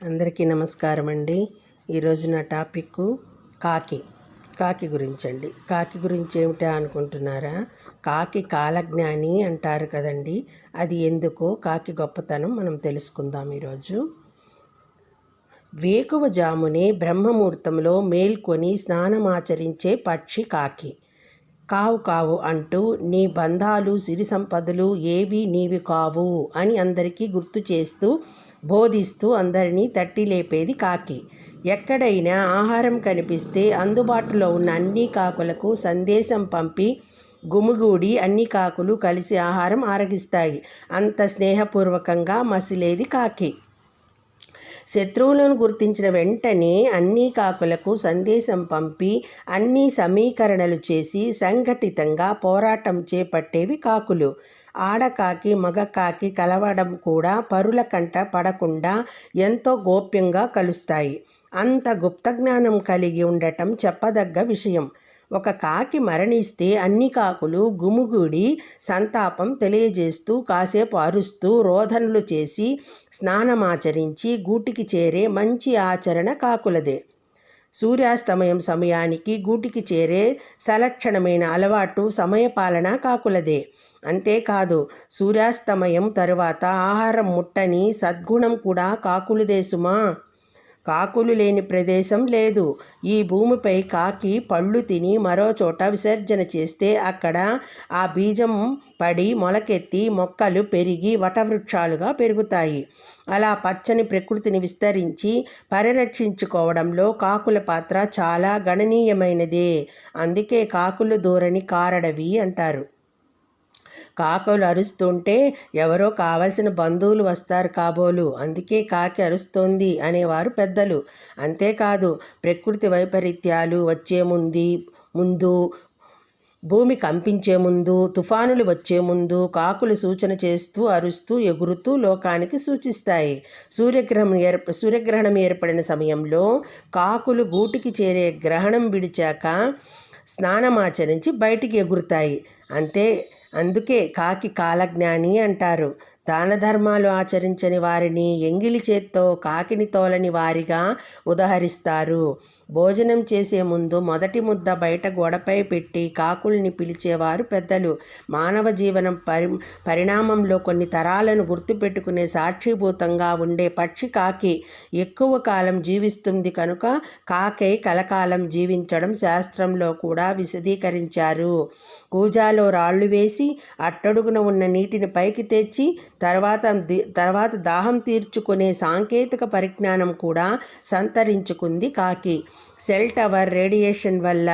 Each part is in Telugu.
అందరికీ నమస్కారం అండి ఈరోజు నా టాపిక్ కాకి కాకి గురించి అండి కాకి గురించి ఏమిటా అనుకుంటున్నారా? కాకి కాలజ్ఞాని అంటారు కదండి. అది ఎందుకో కాకి గొప్పతనం మనం తెలుసుకుందాం ఈరోజు. వేకువ జామునే బ్రహ్మముహూర్తంలో మేల్కొని స్నానమాచరించే పక్షి కాకి. కావు కావు అంటూ నీ బంధాలు సిరి సంపదలు ఏవి నీవి కావు అని అందరికీ గుర్తు చేస్తూ బోధిస్తూ అందరినీ తట్టి లేపేది కాకి. ఎక్కడైనా ఆహారం కనిపిస్తే అందుబాటులో ఉన్న అన్ని కాకులకు సందేశం పంపి గుమిగూడి అన్ని కాకులు కలిసి ఆహారం ఆరగిస్తాయి. అంత స్నేహపూర్వకంగా మసిలేది కాకి. శత్రువులను గుర్తించిన వెంటనే అన్ని కాకులకు సందేశం పంపి అన్ని సమీకరణలు చేసి సంఘటితంగా పోరాటం చేపట్టేవి కాకులు. ఆడకాకి మగకాకి కలవడం కూడా పరుల కంట పడకుండా ఎంతో గోప్యంగా కలుస్తాయి. అంత గుప్త జ్ఞానం కలిగి ఉండటం చెప్పదగ్గ విషయం. ఒక కాకి మరణిస్తే అన్ని కాకులు గుమిగూడి సంతాపం తెలియజేస్తూ కాసేపు అరుస్తూ రోధనలు చేసి స్నానమాచరించి గూటికి చేరే మంచి ఆచరణ కాకులదే. సూర్యాస్తమయం సమయానికి గూటికి చేరే సలక్షణమైన అలవాటు సమయపాలన కాకులదే. అంతేకాదు సూర్యాస్తమయం తరువాత ఆహారం ముట్టని సద్గుణం కూడా కాకులదేసుమా కాకులు లేని ప్రదేశం లేదు. ఈ భూమిపై కాకి పళ్ళు తిని మరో చోట విసర్జన చేస్తే అక్కడ ఆ బీజం పడి మొలకెత్తి మొక్కలు పెరిగి వటవృక్షాలుగా పెరుగుతాయి. అలా పచ్చని ప్రకృతిని విస్తరించి పరిరక్షించుకోవడంలో కాకుల పాత్ర చాలా గణనీయమైనదే. అందుకే కాకులు ధోరణి కారడవి అంటారు. కాకులు అరుస్తుంటే ఎవరో కావలసిన బంధువులు వస్తారు కాబోలు. అందుకే కాకి అరుస్తోంది అనేవారు పెద్దలు. అంతేకాదు ప్రకృతి వైపరీత్యాలు వచ్చే ముందు ముందు భూమి కంపించే ముందు తుఫానులు వచ్చే ముందు కాకులు సూచన చేస్తూ అరుస్తూ ఎగురుతూ లోకానికి సూచిస్తాయి. సూర్యగ్రహం ఏర్ప సూర్యగ్రహణం ఏర్పడిన సమయంలో కాకులు గూటికి చేరే గ్రహణం విడిచాక స్నానమాచరించి బయటికి ఎగురుతాయి. అంతే అందుకే కాకి కాలజ్ఞాని అంటారు. దాన ధర్మాలు ఆచరించని వారిని ఎంగిలి చేత్తో కాకిని తోలని వారిగా ఉదహరిస్తారు. భోజనం చేసే ముందు మొదటి ముద్ద బయట గోడపై పెట్టి కాకుల్ని పిలిచేవారు పెద్దలు. మానవ జీవనం పరి పరిణామంలో కొన్ని తరాలను గుర్తుపెట్టుకునే సాక్షిభూతంగా ఉండే పక్షి కాకి ఎక్కువ కాలం జీవిస్తుంది కనుక కాకే కలకాలం జీవించడం శాస్త్రంలో కూడా విశదీకరించారు. కూజాలో రాళ్ళు వేసి అట్టడుగున ఉన్న నీటిని పైకి తెచ్చి తర్వాత తర్వాత దాహం తీర్చుకునే సాంకేతిక పరిజ్ఞానం కూడా సంతరించుకుంది కాకి. సెల్ టవర్ రేడియేషన్ వల్ల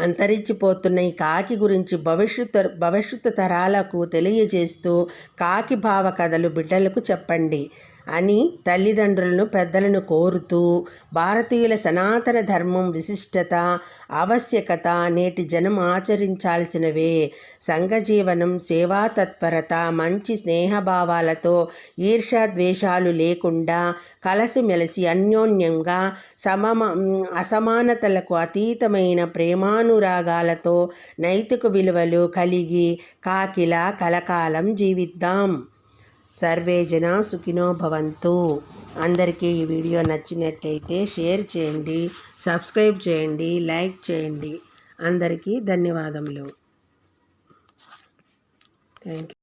అంతరించిపోతున్న ఈ కాకి గురించి భవిష్యత్తు భవిష్యత్తు తరాలకు తెలియజేస్తూ కాకి భావ కథలు బిడ్డలకు చెప్పండి. అని తల్లిదండ్రులను పెద్దలను కోరుతూ భారతీయుల సనాతన ధర్మం విశిష్టత ఆవశ్యకత నేటి జనం ఆచరించాల్సినవే. సంఘజీవనం సేవా తత్పరత మంచి స్నేహభావాలతో ఈర్షాద్వేషాలు లేకుండా కలసిమెలిసి అన్యోన్యంగా సమమ అసమానతలకు అతీతమైన ప్రేమానురాగాలతో నైతిక విలువలు కలిగి కాకిలా కలకాలం జీవిద్దాం. సర్వే జనా సుఖినో భవంతు. అందరికీ ఈ వీడియో నచ్చినట్లయితే షేర్ చేయండి సబ్స్క్రైబ్ చేయండి లైక్ చేయండి. అందరికీ ధన్యవాదములు. Thank you